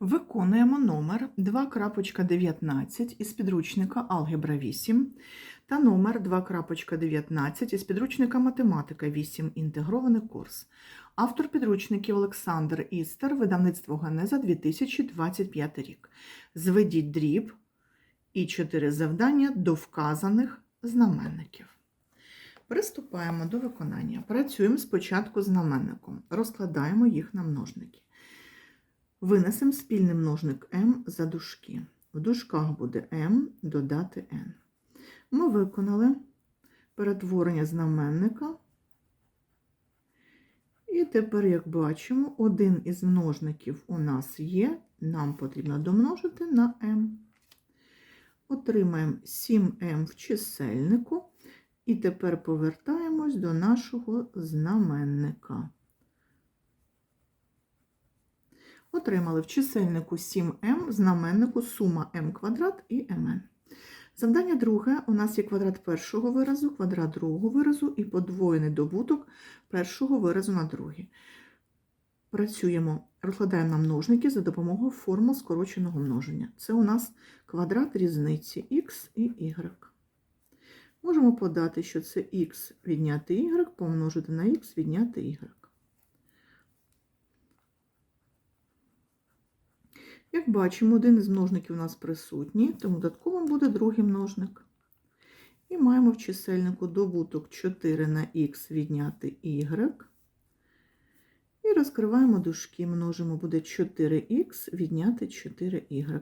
Виконуємо номер 2.19 із підручника Алгебра 8 та номер 2.19 із підручника Математика 8. Інтегрований курс. Автор підручників Олександр Істер, видавництво Генеза 2025 рік. Зведіть дріб і чотири завдання до вказаних знаменників. Приступаємо до виконання. Працюємо спочатку знаменником. Розкладаємо їх на множники. Винесемо спільний множник m за дужки. В дужках буде m додати n. Ми виконали перетворення знаменника. І тепер, як бачимо, один із множників у нас є, нам потрібно домножити на m. Отримаємо 7m в чисельнику. І тепер повертаємось до нашого знаменника. Отримали в чисельнику 7m, в знаменнику сума m квадрат і mn. Завдання друге. У нас є квадрат першого виразу, квадрат другого виразу і подвоєний добуток першого виразу на другий. Працюємо, розкладаємо на множники за допомогою формул скороченого множення. Це у нас квадрат різниці x і y. Можемо подати, що це х відняти y помножити на х відняти y. Як бачимо, один із множників у нас присутній, тому додатковим буде другий множник. І маємо в чисельнику добуток 4 на х відняти y. І розкриваємо дужки, множимо буде 4х відняти 4y.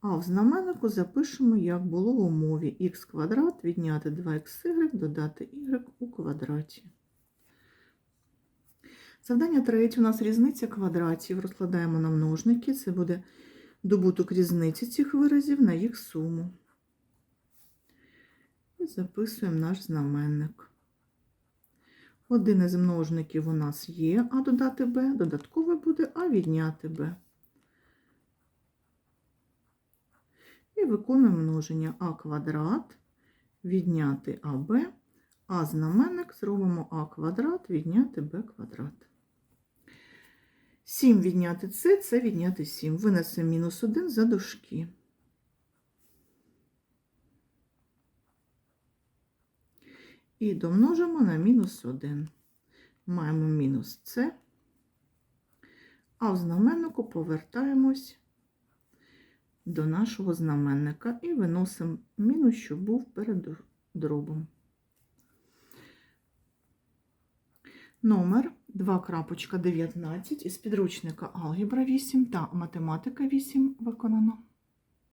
А в знаменнику запишемо, як було в умові х квадрат відняти 2xy додати y у квадраті. Завдання третє у нас різниця квадратів. Розкладаємо на множники. Це буде добуток різниці цих виразів на їх суму. І записуємо наш знаменник. Один із множників у нас є а додати b, додаткове буде а відняти b. І виконуємо множення а квадрат відняти АБ, а знаменник зробимо а квадрат відняти b квадрат. 7 відняти С, це відняти 7. Винесемо мінус 1 за дужки. І домножимо на мінус 1. Маємо мінус С, а в знаменнику повертаємось до нашого знаменника і виносимо мінус, що був перед дробом. Номер 2.19 із підручника Алгебра 8 та Математика 8 виконано.